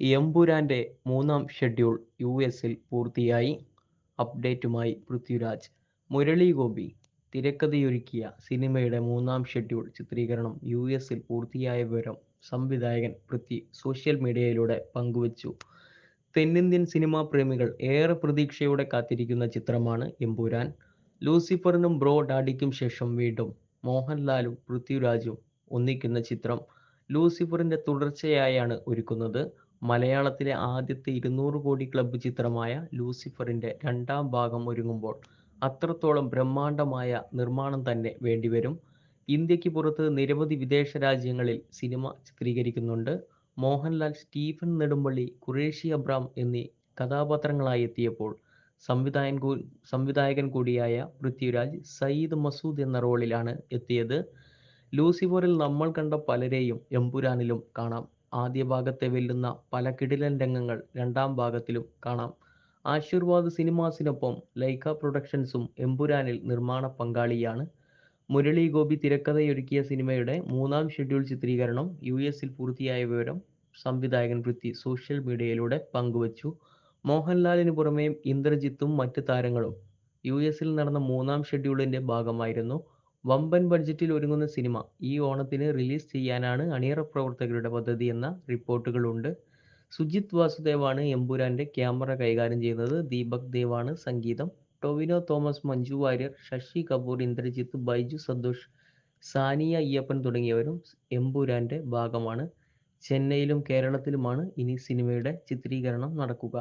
എമ്പുരാന്റെ മൂന്നാം schedule U എസിൽ പൂർത്തിയായി. അപ്ഡേറ്റുമായി പൃഥ്വിരാജ്. മുരളി ഗോപി തിരക്കഥയൊരുക്കിയ സിനിമയുടെ മൂന്നാം ഷെഡ്യൂൾ ചിത്രീകരണം യു എസിൽ പൂർത്തിയായ വിവരം സംവിധായകൻ പൃഥ്വി സോഷ്യൽ മീഡിയയിലൂടെ പങ്കുവച്ചു. തെന്നിന്ത്യൻ സിനിമാ പ്രേമികൾ ഏറെ പ്രതീക്ഷയോടെ കാത്തിരിക്കുന്ന ചിത്രമാണ് എമ്പുരാൻ. ലൂസിഫറിനും ബ്രോ ഡാഡിക്കും ശേഷം വീണ്ടും മോഹൻലാലും പൃഥ്വിരാജും ഒന്നിക്കുന്ന ചിത്രം ലൂസിഫറിന്റെ തുടർച്ചയായാണ് ഒരുക്കുന്നത്. മലയാളത്തിലെ ആദ്യത്തെ ഇരുന്നൂറ് കോടി ക്ലബ്ബ് ചിത്രമായ ലൂസിഫറിന്റെ രണ്ടാം ഭാഗം ഒരുങ്ങുമ്പോൾ അത്രത്തോളം ബ്രഹ്മാണ്ഡമായ നിർമ്മാണം തന്നെ വേണ്ടിവരും. ഇന്ത്യയ്ക്ക് പുറത്ത് നിരവധി വിദേശ രാജ്യങ്ങളിൽ സിനിമ ചിത്രീകരിക്കുന്നുണ്ട്. മോഹൻലാൽ, സ്റ്റീഫൻ നെടുമ്പള്ളി, ഖുറേഷി അബ്രാം എന്നീ കഥാപാത്രങ്ങളായി എത്തിയപ്പോൾ സംവിധായകൻ കൂടിയായ പൃഥ്വിരാജ് സയ്യിദ് മസൂദ് എന്ന റോളിലാണ് എത്തിയത്. ലൂസിഫറിൽ നമ്മൾ കണ്ട പലരെയും എമ്പുരാനിലും കാണാം. ആദ്യ ഭാഗത്തെ വെല്ലുന്ന പല കിടിലൻ രംഗങ്ങൾ രണ്ടാം ഭാഗത്തിലും കാണാം. ആശീർവാദ് സിനിമാസിനൊപ്പം ലൈക്ക പ്രൊഡക്ഷൻസും എമ്പുരാനിൽ നിർമ്മാണ പങ്കാളിയാണ്. മുരളി ഗോപി തിരക്കഥയൊരുക്കിയ സിനിമയുടെ മൂന്നാം ഷെഡ്യൂൾ ചിത്രീകരണം യു എസിൽ പൂർത്തിയായ വിവരം സംവിധായകൻ പൃഥ്വി സോഷ്യൽ മീഡിയയിലൂടെ പങ്കുവച്ചു. മോഹൻലാലിന് പുറമേയും ഇന്ദ്രജിത്തും മറ്റ് താരങ്ങളും യു എസിൽ നടന്ന മൂന്നാം ഷെഡ്യൂളിന്റെ ഭാഗമായിരുന്നു. വമ്പൻ ബഡ്ജറ്റിൽ ഒരുങ്ങുന്ന സിനിമ ഈ ഓണത്തിന് റിലീസ് ചെയ്യാനാണ് അണിയറ പ്രവർത്തകരുടെ പദ്ധതി എന്ന റിപ്പോർട്ടുകളുണ്ട്. സുജിത് വാസുദേവാണ് എമ്പുരാന്റെ ക്യാമറ കൈകാര്യം ചെയ്യുന്നത്. ദീപക് ദേവാണ് സംഗീതം. ടൊവിനോ തോമസ്, മഞ്ജു വാര്യർ, ശശി കപൂർ, ഇന്ദ്രജിത്ത്, ബൈജു സന്തോഷ്, സാനിയ അയ്യപ്പൻ തുടങ്ങിയവരും എമ്പുരാന്റെ ഭാഗമാണ്. ചെന്നൈയിലും കേരളത്തിലുമാണ് ഇനി സിനിമയുടെ ചിത്രീകരണം നടക്കുക.